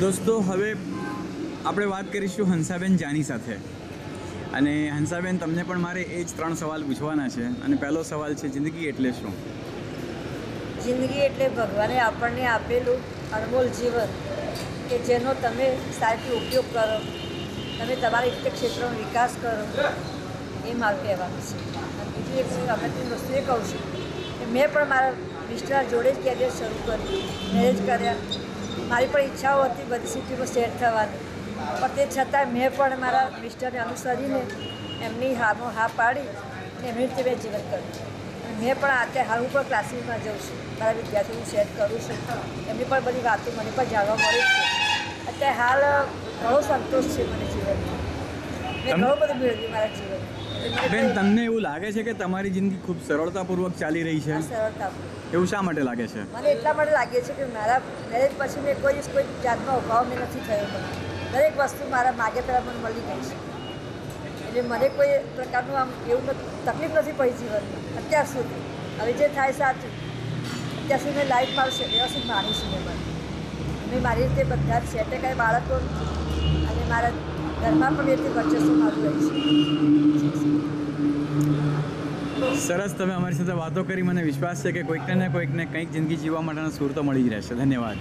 દોસ્તો, હવે આપણે વાત કરીશું હંસાબેન જાની સાથે. અને હંસાબેન, તમને પણ મારે એ જ ત્રણ સવાલ પૂછવાના છે. અને પહેલો સવાલ છે, જિંદગી એટલે શું? જિંદગી એટલે ભગવાને આપણને આપેલું અનમોલ જીવન, કે જેનો તમે સારી ઉપયોગ કરો. તમે તમારી રીતે ક્ષેત્રનો વિકાસ કરો. એ મારું કહેવાનું છે. અને બીજું એક અગત્યની વસ્તુ એ કહું છું કે મેં પણ મારા મિસ્ટર જોડે જ કેરિયર શરૂ કર્યું. મેરેજ કર્યા. મારી પણ ઈચ્છાઓ હતી બધી સિટીમાં સેટ થવાની. પણ તે છતાંય મેં પણ મારા મિસ્ટરને અનુસરીને એમની હામો હા પાડી અને એમની રીતે મેં જીવન કર્યું. મેં પણ અત્યારે હાલ હું પણ ક્લાસીસમાં જાઉં છું. મારા વિદ્યાર્થીઓને સેટ કરું છું. એમની પણ બધી વાતો મને પણ જાણવા મળે છે. અત્યારે હાલ ઘણો સંતોષ છે મને જીવનમાં. મેં ઘણું બધું મેળવ્યું મારા જીવનમાં. બેન તમને એવું લાગે છે કે તમારી જિંદગી ખૂબ સરળતાપૂર્વક ચાલી રહી છે? એવું શા માટે લાગે છે? મને એટલા માટે લાગે છે કે મારા મેરેજ પછી મેં કોઈ કોઈ જાતનો અભાવ મેં નથી થયો મને. દરેક વસ્તુ મારા માગે પહેલાં મને મળી ગઈ છે. એટલે મને કોઈ પ્રકારનું આમ એવું તકલીફ નથી પડી જીવનમાં. અત્યાર સુધી. હવે જે થાય સાચું. અત્યાર સુધી મેં લાઈફ મારું વ્યવસ્થિત માનીશું મેં મેં મારી રીતે બધા જ સેટે કાંઈ બાળકો અને મારા ઘરમાં પણ એ રીતે વર્ચસ્વ મારું રહી છે. સરસ તમે અમારી સાથે વાતો કરી. મને વિશ્વાસ છે કે કોઈકને ને કોઈકને કંઈક જિંદગી જીવવા માટેનો સૂર તો મળી જ રહેશે. ધન્યવાદ.